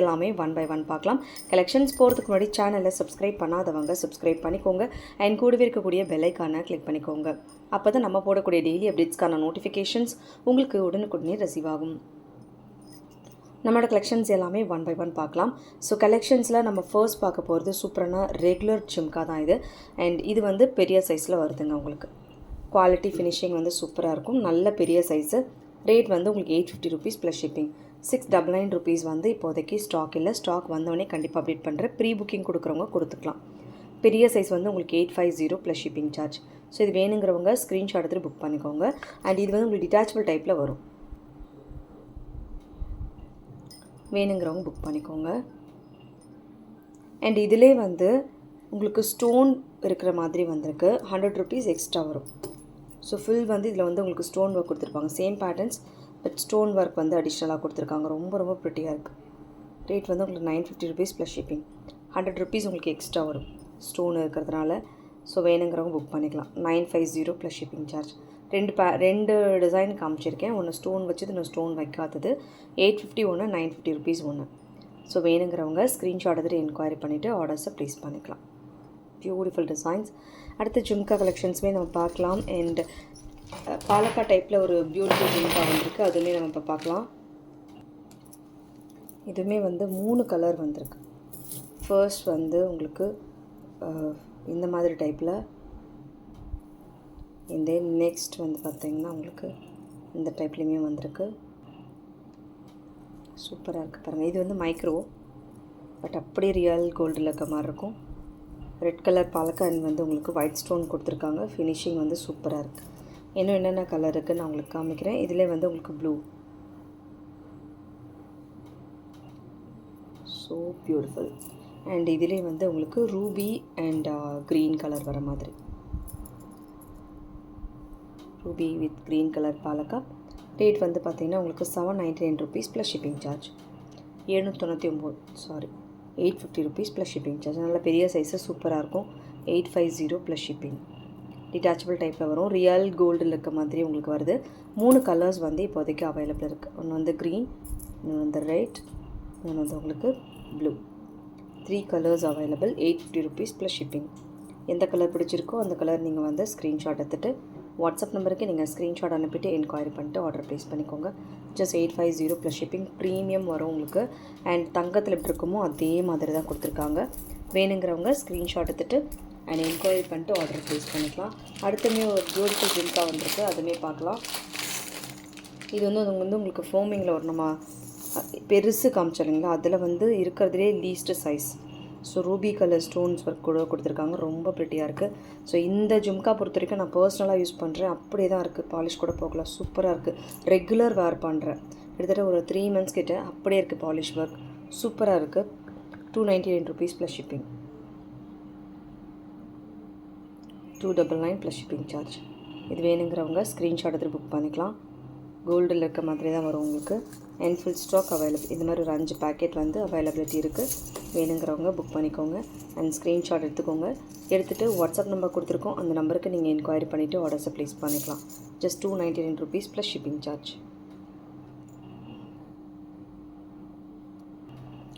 எல்லாமே one by one பார்க்கலாம். Collections போகிறதுக்கு முன்னாடி சேனலை சப்ஸ்கிரைப் பண்ணாதவங்க சப்ஸ்கிரைப் பண்ணிக்கோங்க. அண்ட் கூடவே இருக்கக்கூடிய பெல்லைக்கான கிளிக் பண்ணிக்கோங்க. அப்போ தான் நம்ம போடக்கூடிய டெய்லி அப்டேட்ஸ்க்கான நோட்டிஃபிகேஷன்ஸ் உங்களுக்கு உடனுக்குடனே ரிசீவ் ஆகும். நம்மளோட கலெக்ஷன்ஸ் எல்லாமே ஒன் பை ஒன் பார்க்கலாம். ஸோ கலெக்ஷன்ஸில் நம்ம ஃபர்ஸ்ட் பார்க்க போகிறது சூப்பரான ரெகுலர் ஜிம்கா தான் இது. அண்ட் இது வந்து பெரிய சைஸில் வருதுங்க உங்களுக்கு. குவாலிட்டி ஃபினிஷிங் வந்து சூப்பராக இருக்கும். நல்ல பெரிய சைஸு ரேட் வந்து உங்களுக்கு eight fifty rupees plus shipping six double nine rupees வந்து இப்போதைக்கு ஸ்டாக் இல்லை. ஸ்டாக் வந்தோடனே கண்டிப்பாக அப்டேட் பண்ணுறேன் ப்ரீ புக்கிங் கொடுக்குறவங்க கொடுத்துக்கலாம். பெரிய சைஸ் வந்து உங்களுக்கு eight five zero plus shipping charge so இது வேணுங்கிறவங்க ஸ்க்ரீன்ஷாட் எடுத்துகிட்டு புக் பண்ணிக்கோங்க. அண்ட் இது வந்து உங்களுக்கு டிட்டாச்சபிள் டைப்பில் வரும். வேணுங்கிறவங்க புக் பண்ணிக்கோங்க. அண்ட் இதிலே வந்து உங்களுக்கு ஸ்டோன் இருக்கிற மாதிரி வந்திருக்கு. ஹண்ட்ரட் ருபீஸ் எக்ஸ்ட்ரா வரும். ஸோ ஃபுல் வந்து இதில் வந்து உங்களுக்கு ஸ்டோன் ஒர்க் கொடுத்துருப்பாங்க. Same patterns but stone work வந்து அடிஷ்னலாக கொடுத்துருக்காங்க. ரொம்ப ரொம்ப ப்ரிட்டியாக இருக்குது ரேட் வந்து உங்களுக்கு nine fifty rupees plus shipping hundred rupees உங்களுக்கு எக்ஸ்ட்ரா வரும். ஸ்டோன் இருக்கிறதுனால. ஸோ வேணுங்கிறவங்க புக் பண்ணிக்கலாம். Nine five zero plus shipping charge ரெண்டு பே ரெண்டு டிசைன் காமிச்சிருக்கேன். ஒன்று ஸ்டோன் வச்சது இன்னும் ஸ்டோன் வைக்காதது. எயிட் ஃபிஃப்டி ஒன்று நைன் ஃபிஃப்டி ருபீஸ் ஒன்று ஸோ வேணுங்கிறவங்க ஸ்க்ரீன்ஷாட் எடுத்துகிட்டு என்கொயரி பண்ணிவிட்டு ஆர்டர்ஸை ப்ளேஸ் பண்ணிக்கலாம். பியூட்டிஃபுல் டிசைன்ஸ் அடுத்து ஜும்கா கலெக்ஷன்ஸுமே நம்ம பார்க்கலாம். அண்ட் பாலக்கா டைப்பில் ஒரு பியூட்டிஃபுல் ஜிங்கா வந்திருக்கு. அதுவுமே நம்ம இப்போ பார்க்கலாம். இதுவுமே வந்து மூணு கலர் வந்திருக்கு. ஃபர்ஸ்ட் வந்து உங்களுக்கு இந்த மாதிரி டைப்பில் இந்த நெக்ஸ்ட் வந்து பார்த்திங்கன்னா உங்களுக்கு இந்த டைப்லேயுமே வந்திருக்கு. சூப்பராக இருக்குது பாருங்கள் இது வந்து மைக்ரோ பட் அப்படியே ரியல் கோல்டில் இருக்க மாதிரி இருக்கும். ரெட் கலர் பாலக்கான் வந்து உங்களுக்கு ஒயிட் ஸ்டோன் கொடுத்துருக்காங்க. ஃபினிஷிங் வந்து சூப்பராக இருக்குது இன்னும் என்னென்ன கலர் இருக்குன்னு நான் உங்களுக்கு காமிக்கிறேன். இதில் வந்து உங்களுக்கு ப்ளூ ஸோ பியூட்டிஃபுல் அண்ட் இதிலே வந்து உங்களுக்கு ரூபி அண்ட் க்ரீன் கலர் வர மாதிரி. ரூபி வித் க்ரீன் கலர் பாலக்கா. ரேட் வந்து பார்த்திங்கன்னா உங்களுக்கு seven ninety nine rupees plus shipping charge எழுநூற்றி ஒம்பது sorry eight fifty rupees plus shipping charge நல்ல பெரிய சைஸு சூப்பராக இருக்கும். Eight five zero plus shipping detachable டைப்பில் வரும். ரியல் கோல்டில் இருக்க மாதிரி உங்களுக்கு வருது. மூணு கலர்ஸ் வந்து இப்போதைக்கு அவைலபிள் இருக்குது ஒன்று வந்து க்ரீன் இன்னொன்று வந்து ரெட் இன்னொன்று வந்து உங்களுக்கு blue three colours available eight fifty rupees plus shipping எந்த கலர் பிடிச்சிருக்கோ அந்த கலர் நீங்கள் வந்து ஸ்க்ரீன்ஷாட் எடுத்துகிட்டு வாட்ஸ்அப் நம்பருக்கு நீங்கள் ஸ்க்ரீன்ஷாட் அனுப்பிட்டு என்கொயரி பண்ணிட்டு ஆர்டர் ப்ளேஸ் பண்ணிக்கோங்க. Just eight five zero plus shipping premium வரும் உங்களுக்கு. அண்ட் தங்கத்தில் எப்படி இருக்குமோ அதே மாதிரி தான் கொடுத்துருக்காங்க. வேணுங்கிறவங்க ஸ்க்ரீன்ஷாட் எடுத்துகிட்டு அண்ட் என்கொயரி பண்ணிட்டு ஆர்டர் ப்ளேஸ் பண்ணிக்கலாம். அடுத்துமே ஒரு பியூட்டிஃபுல் ஜிம்கா வந்திருக்கு. அதுவுமே பார்க்கலாம். இது வந்து அது வந்து உங்களுக்கு ஃபோமிங்கில் ஒரு நம்ம பெருசு காமிச்சாலிங்களா? அதில் வந்து இருக்கிறதுலே least size so ruby colour stones work கூட கொடுத்துருக்காங்க. ரொம்ப ப்ரிட்டியாக இருக்குது ஸோ இந்த ஜும்கா பொறுத்த வரைக்கும் நான் பர்சனலாக யூஸ் பண்ணுறேன் அப்படியே தான் இருக்குது பாலிஷ் கூட போகலாம். சூப்பராக இருக்குது ரெகுலர் வேர் பண்ணுறேன் கிட்டத்தட்ட ஒரு த்ரீ மந்த்ஸ் கிட்டே அப்படியே இருக்குது பாலிஷ் ஒர்க் சூப்பராக இருக்குது two ninety nine rupees plus shipping two double nine plus shipping charge இது வேணுங்கிறவங்க ஸ்க்ரீன்ஷாட் எடுத்து புக் பண்ணிக்கலாம். கோல்டில் இருக்க மாதிரி தான் வரும் உங்களுக்கு. அண்ட் ஃபுல் ஸ்டாக் அவைலபிள் இந்த மாதிரி ஒரு அஞ்சு பேக்கெட் வந்து அவைலபிலிட்டி இருக்குது வேணுங்கிறவங்க புக் பண்ணிக்கோங்க. அண்ட் ஸ்க்ரீன்ஷாட் எடுத்துக்கோங்க. எடுத்துகிட்டு வாட்ஸ்அப் நம்பர் கொடுத்துருக்கோம். அந்த நம்பருக்கு நீங்கள் என்கொயரி பண்ணிவிட்டு ஆர்டர்ஸை ப்ளேஸ் பண்ணிக்கலாம். Just two ninety nine rupees plus shipping charge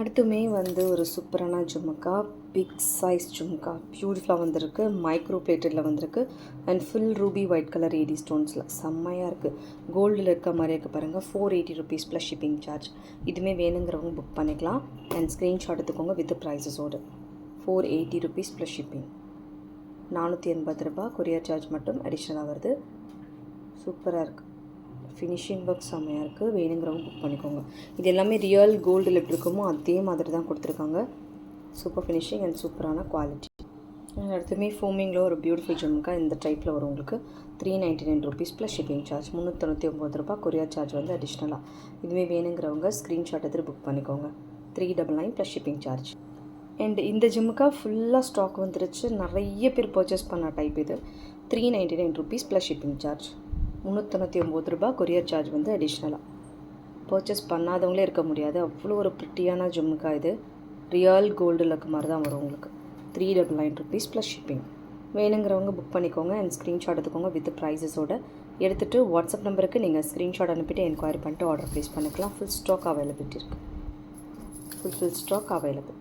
அடுத்துமே வந்து ஒரு சூப்பரான ஜும்முக்கா பிக் சைஸ் ஜுமுக்கா பியூட்டிஃபுல்லாக வந்திருக்கு மைக்ரோ பிளேட்டடில் வந்திருக்கு. And full ruby white colour AD ஸ்டோன்ஸில் செம்மையாக இருக்குது கோல்டில் இருக்க. மாதிரி இருக்குது பாருங்கள் four eighty rupees plus shipping charge இதுவுமே வேணுங்கிறவங்க புக் பண்ணிக்கலாம். அண்ட் ஸ்க்ரீன்ஷாட் எடுத்துக்கோங்க with ப்ரைஸஸோடு four eighty rupees plus shipping நானூற்றி எண்பது ரூபா கொரியர் சார்ஜ் மட்டும் அடிஷ்னலாக வருது. சூப்பராக இருக்குது ஃபினிஷிங் ஒர்க் செம்மையாக இருக்குது வேணுங்கிறவங்க புக் பண்ணிக்கோங்க. இது எல்லாமே ரியல் கோல்டில் எப்படி இருக்குமோ அதே மாதிரி தான் கொடுத்துருக்காங்க. சூப்பர் ஃபினிஷிங் அண்ட் சூப்பரான குவாலிட்டி அடுத்துமே ஃபோமிங்கில் ஒரு பியூட்டிஃபுல் ஜிம்முக்கா இந்த டைப்பில் வரும் உங்களுக்கு. Three ninety nine rupees plus shipping charge முந்நூற்றி ஒம்பது ரூபா கொரியர் சார்ஜ் வந்து அடிஷ்னலாக இதுவே வேணுங்கிறவங்க ஸ்க்ரீன்ஷாட் எடுத்து புக் பண்ணிக்கோங்க. Three double nine plus shipping charge and இந்த ஜிம்முக்கா ஃபுல்லாக ஸ்டாக் வந்துருச்சு. நிறைய பேர் பர்ச்சேஸ் பண்ண டைப் இது. Three ninety nine rupees plus shipping charge முந்நூற்றி ஒம்பது ரூபா கொரியர் சார்ஜ் வந்து அடிஷ்னலாக பர்ச்சேஸ் பண்ணாதவங்களே இருக்க முடியாது. அவ்வளோ ஒரு ப்ரிட்டியான ஜிம்முக்கா இது. ரியல் கோல்டு லக் மாதிரி தான் வரும் உங்களுக்கு. Three double nine rupees plus shipping வேணுங்கிறவங்க புக் பண்ணிக்கோங்க அண்ட் ஸ்க்ரீன்ஷாட் எடுத்துக்கோங்க வித் ப்ரைஸஸோட எடுத்துகிட்டு வாட்ஸ்அப் நம்பருக்கு நீங்கள் ஸ்க்ரீன்ஷாட் அனுப்பிட்டு என்கொயரி பண்ணிட்டு ஆர்டர் ப்ளேஸ் பண்ணிக்கலாம். ஃபுல் ஸ்டாக் அவைலபிலிட்டி இருக்குது full full stock available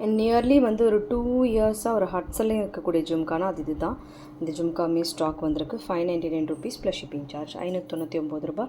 nearly வந்து ஒரு டூ இயர்ஸாக ஒரு ஹட்ஸல்லையும் இருக்கக்கூடிய ஜும்கானா அது இது தான் இந்த ஜும்காமே ஸ்டாக் வந்திருக்கு. Five ninety nine rupees plus shipping charge ஐநூற்றி தொண்ணூற்றி ஒம்பது ரூபா